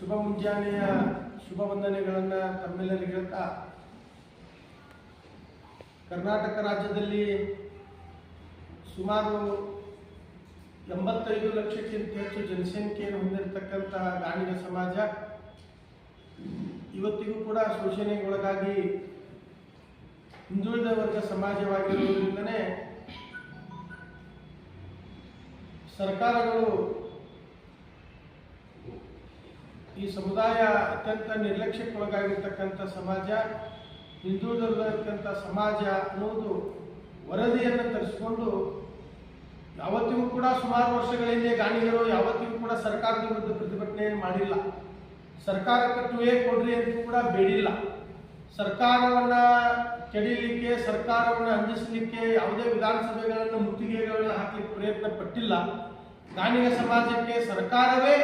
ಶುಭ ಮುಂಜಾನೆಯ ಶುಭ ವಂದನೆಗಳನ್ನು ತಮ್ಮೆಲ್ಲರಿಗೆ ಹೇಳ್ತಾ, ಕರ್ನಾಟಕ ರಾಜ್ಯದಲ್ಲಿ ಸುಮಾರು ಎಂಬತ್ತೈದು ಲಕ್ಷಕ್ಕಿಂತ ಹೆಚ್ಚು ಜನಸಂಖ್ಯೆಯನ್ನು ಹೊಂದಿರತಕ್ಕಂತಹ ಗ್ರಾಮೀಣ ಸಮಾಜ, ಇವತ್ತಿಗೂ ಕೂಡ ಶೋಷಣೆಗೊಳಗಾಗಿ ಹಿಂದುಳಿದ ವರ್ಗ ಸಮಾಜವಾಗಿರುವುದರಿಂದನೇ ಸರ್ಕಾರಗಳು ಈ ಸಮುದಾಯ ಅತ್ಯಂತ ನಿರ್ಲಕ್ಷ್ಯಕ್ಕೊಳಗಾಗಿರ್ತಕ್ಕಂಥ ಸಮಾಜ ಹಿಂದುಳಿದಿರತಕ್ಕಂಥ ಸಮಾಜ ಅನ್ನುವುದು ವರದಿಯನ್ನು ತರಿಸಿಕೊಂಡು ಯಾವತ್ತಿಗೂ ಕೂಡ ಸುಮಾರು ವರ್ಷಗಳ ಹಿಂದೆ ಗಾಣಿಗರು, ಯಾವತ್ತಿಗೂ ಕೂಡ ಸರ್ಕಾರದ ವಿರುದ್ಧ ಪ್ರತಿಭಟನೆ ಮಾಡಿಲ್ಲ. ಸರ್ಕಾರಕ್ಕೆ ಟು ಕೊಡ್ರಿ ಅಂತ ಕೂಡ ಬೇಡಿಲ್ಲ. ಸರ್ಕಾರವನ್ನ ಕೆಡಿಲಿಕ್ಕೆ, ಸರ್ಕಾರವನ್ನು ಅಂಜಿಸಲಿಕ್ಕೆ ಯಾವುದೇ ವಿಧಾನಸಭೆಗಳನ್ನು ಮುತ್ತಿಗೆಗಳನ್ನು ಹಾಕಲಿಕ್ಕೆ ಪ್ರಯತ್ನ ಪಟ್ಟಿಲ್ಲ. ಗಾಣಿಗ ಸಮಾಜಕ್ಕೆ ಸರ್ಕಾರವೇ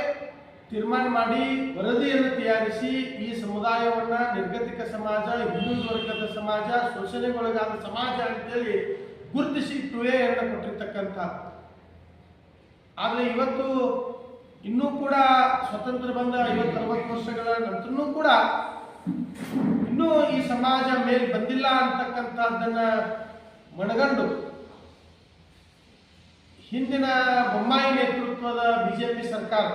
ತೀರ್ಮಾನ ಮಾಡಿ ವರದಿಯನ್ನು ತಯಾರಿಸಿ ಈ ಸಮುದಾಯವನ್ನ ನಿರ್ಗತಿಕ ಸಮಾಜ, ಹಿಂದುಳಿದ ವರ್ಗದ ಸಮಾಜ, ಶೋಷಣೆಗೊಳಗಾದ ಸಮಾಜ ಅಂತೇಳಿ ಗುರುತಿಸಿ ಟುವೆಯನ್ನು ಕೊಟ್ಟಿರ್ತಕ್ಕಂಥ. ಆದರೆ ಇವತ್ತು ಇನ್ನೂ ಕೂಡ ಸ್ವತಂತ್ರ ಬಂದ ಐವತ್ತು, ಅರವತ್ತು ವರ್ಷಗಳ ನಂತರನೂ ಕೂಡ ಇನ್ನೂ ಈ ಸಮಾಜ ಮೇಲೆ ಬಂದಿಲ್ಲ ಅಂತಕ್ಕಂಥದ್ದನ್ನ ಮಣಗಂಡು ಹಿಂದಿನ ಬೊಮ್ಮಾಯಿ ನೇತೃತ್ವದ ಬಿಜೆಪಿ ಸರ್ಕಾರ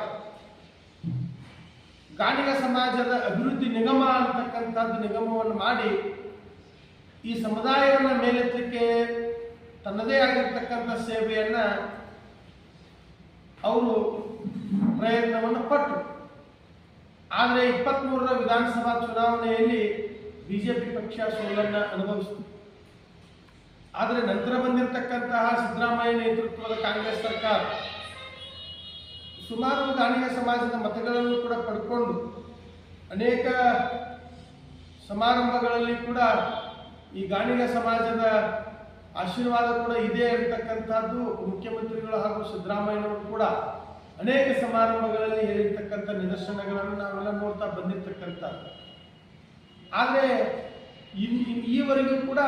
ಗಾಣಿಗ ಸಮಾಜದ ಅಭಿವೃದ್ಧಿ ನಿಗಮ ಅಂತಕ್ಕಂಥದ್ದು ನಿಗಮವನ್ನು ಮಾಡಿ ಈ ಸಮುದಾಯವನ್ನು ಮೇಲೆತ್ತಲಿಕ್ಕೆ ತನ್ನದೇ ಆಗಿರ್ತಕ್ಕಂಥ ಸೇವೆಯನ್ನ ಅವರು ಪ್ರಯತ್ನವನ್ನು ಪಟ್ಟರು ಆದರೆ ಇಪ್ಪತ್ತ್ಮೂರರ ವಿಧಾನಸಭಾ ಚುನಾವಣೆಯಲ್ಲಿ ಬಿಜೆಪಿ ಪಕ್ಷ ಸೋಲನ್ನು ಅನುಭವಿಸಿತು. ಆದರೆ ನಂತರ ಬಂದಿರತಕ್ಕಂತಹ ಸಿದ್ದರಾಮಯ್ಯ ನೇತೃತ್ವದ ಕಾಂಗ್ರೆಸ್ ಸರ್ಕಾರ ಸುಮಾರು ದಾನಿಯ ಸಮಾಜದ ಮತಗಳನ್ನು ಕೂಡ ಪಡ್ಕೊಂಡು ಅನೇಕ ಸಮಾರಂಭಗಳಲ್ಲಿ ಕೂಡ ಈ ಗಾಣಿಗ ಸಮಾಜದ ಆಶೀರ್ವಾದ ಕೂಡ ಇದೆ ಇರತಕ್ಕಂಥದ್ದು ಮುಖ್ಯಮಂತ್ರಿಗಳು ಹಾಗೂ ಸಿದ್ದರಾಮಯ್ಯನವರು ಕೂಡ ಅನೇಕ ಸಮಾರಂಭಗಳಲ್ಲಿ ಹೇಳಿರ್ತಕ್ಕಂಥ ನಿದರ್ಶನಗಳನ್ನು ನಾವೆಲ್ಲ ನೋಡ್ತಾ ಬಂದಿರ್ತಕ್ಕಂಥದ್ದು. ಆದರೆ ಈವರೆಗೂ ಕೂಡ